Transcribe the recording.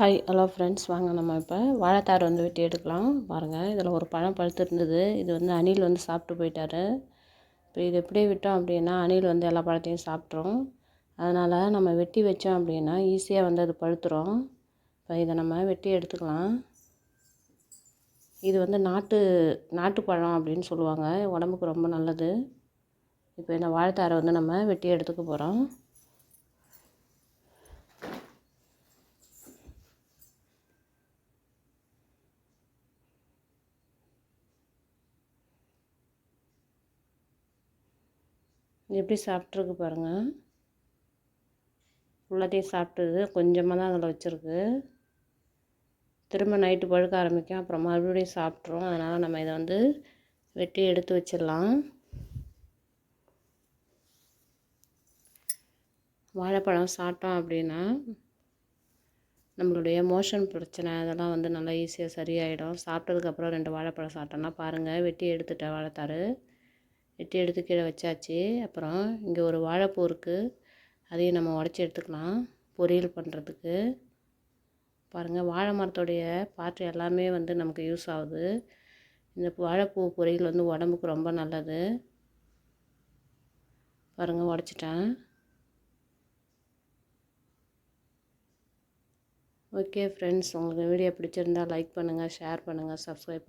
Hi hello friends வாங்க நம்ம இப்போ வாழைத்தார் வந்து வெட்டி எடுக்கலாம். பாருங்கள் இதில் ஒரு பழம் பழுத்து இருந்தது இது வந்து அணில் வந்து சாப்பிட்டு போயிட்டாரு. இப்போ இது எப்படியே விட்டோம் அப்படின்னா அணில் வந்து எல்லா பழத்தையும் சாப்பிட்ரும் அதனால் நம்ம வெட்டி வச்சோம் அப்படின்னா ஈஸியாக வந்து அது பழுத்துரும். இப்போ இதை நம்ம வெட்டி எடுத்துக்கலாம். இது வந்து நாட்டு நாட்டுப்பழம் அப்படின்னு சொல்லுவாங்க. உடம்புக்கு ரொம்ப நல்லது. இப்போ இந்த வாழைத்தாரை வந்து நம்ம வெட்டி எடுத்துக்க போகிறோம் எப்படி சாப்பிட்ருக்கு பாருங்கள் ஃபுல்லாத்தையும் சாப்பிட்டது கொஞ்சமாக தான் அதில் வச்சுருக்கு. திரும்ப நைட்டு பழுக்க ஆரம்பிக்கும் அப்புறம் மறுபடியும் சாப்பிட்ரும் அதனால் நம்ம இதை வந்து வெட்டி எடுத்து வச்சிடலாம். வாழைப்பழம் சாப்பிட்டோம் அப்படின்னா நம்மளுடைய மோஷன் பிரச்சனை அதெல்லாம் வந்து நல்லா ஈஸியாக சரியாயிடும். சாப்பிட்டதுக்கப்புறம் ரெண்டு வாழைப்பழம் சாப்பிட்டோன்னா பாருங்கள் வெட்டி எடுத்துட்டேன் வாழைத்தாரு வெட்டி எடுத்து கீழே வச்சாச்சு. அப்புறம் இங்கே ஒரு வாழைப்பூ இருக்குது அதையும் நம்ம உடச்சி எடுத்துக்கலாம். பொரியல் பண்ணுறதுக்கு பாருங்கள் வாழை மரத்துடைய பாட்டு எல்லாமே வந்து நமக்கு யூஸ் ஆகுது. இந்த வாழைப்பூ பொரியல் வந்து உடம்புக்கு ரொம்ப நல்லது. பாருங்கள் உடச்சிட்டேன். ஓகே ஃப்ரெண்ட்ஸ் உங்களுக்கு வீடியோ பிடிச்சிருந்தால் லைக் பண்ணுங்கள் ஷேர் பண்ணுங்கள் சப்ஸ்கிரைப் பண்ணுங்கள்